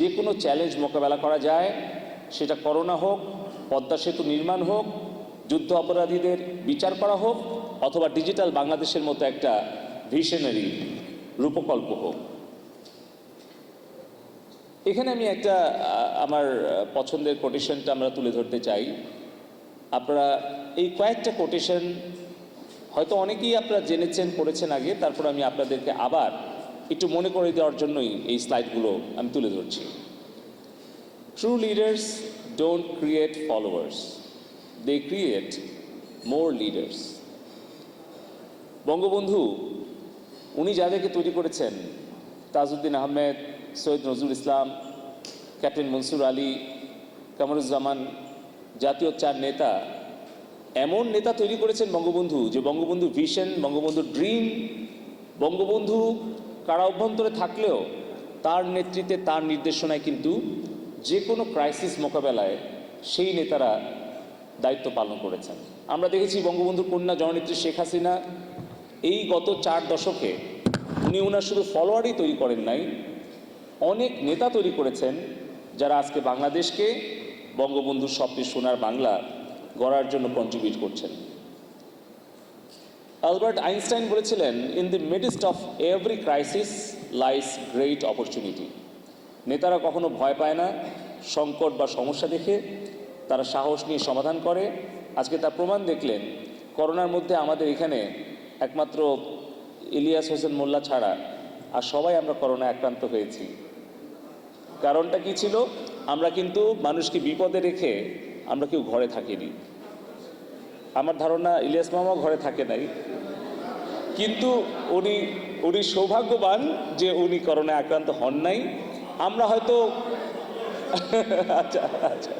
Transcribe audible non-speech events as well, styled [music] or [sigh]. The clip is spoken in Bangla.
যে কোনো চ্যালেঞ্জ মোকাবেলা করা যায়, সেটা করোনা হোক, পদ্মা সেতু নির্মাণ হোক, যুদ্ধ অপরাধীদের বিচার করা হোক, অথবা ডিজিটাল বাংলাদেশের মতো একটা ভিশনারি রূপকল্প হোক। এখানে আমি একটা আমার পছন্দের কোটেশনটা আমরা তুলে ধরতে চাই। আপনারা এই কয়েকটা কোটেশন হয়তো অনেকেই আপনারা জেনেছেন, পড়েছেন আগে, তারপর আমি আপনাদেরকে আবার একটু মনে করে দেওয়ার জন্যই এই স্লাইডগুলো আমি তুলে ধরছি। True leaders don't create followers they create more leaders Bangabandhu, উনি যাদেরকে তৈরি করেছেন, তাজউদ্দিন আহমেদ, সৈয়দ নজরুল ইসলাম, ক্যাপ্টেন মনসুর আলী, কামরুজ্জামান জাতীয় চার নেতা, এমন নেতা তৈরি করেছেন বঙ্গবন্ধু যে বঙ্গবন্ধু ভিশন, বঙ্গবন্ধু ড্রিম, বঙ্গবন্ধু কারা অভ্যন্তরে থাকলেও তার নেতৃত্বে তার নির্দেশনায় কিন্তু যে কোনো ক্রাইসিস মোকাবেলায় সেই নেতারা দায়িত্ব পালন করেছেন। আমরা দেখেছি বঙ্গবন্ধুর কন্যা জননেত্রী শেখ হাসিনা এই গত চার দশকে উনি ওনার শুধু ফলোয়ারই তৈরি করেন নাই, অনেক নেতা তৈরি করেছেন যারা আজকে বাংলাদেশকে বঙ্গবন্ধুর স্বপ্নের সোনার বাংলা গড়ার জন্য কন্ট্রিবিউট করছেন। আলবার্ট আইনস্টাইন বলেছিলেন in the midst of every crisis lies great opportunity নেতারা কখনো ভয় পায় না, সংকট বা সমস্যা দেখে। তারা সাহস নিয়ে সমাধান করে। আজকে তার প্রমাণ দেখলেন, করোনার মধ্যে আমাদের এখানে একমাত্র ইলিয়াস হোসেন মোল্লা ছাড়া আর সবাই আমরা করোনা আক্রান্ত হয়েছি। কারণটা কি ছিল? আমরা কিন্তু মানুষকে বিপদে রেখে আমরা কেউ ঘরে থাকিনি। আমার ধারণা ইলিয়াস মামা ঘরে থাকে নাই। কিন্তু উনি উনি সৌভাগ্যবান যে উনি করোনায় আক্রান্ত হন নাই। আমরা হয়তো [laughs] আচ্ছা আচ্ছা।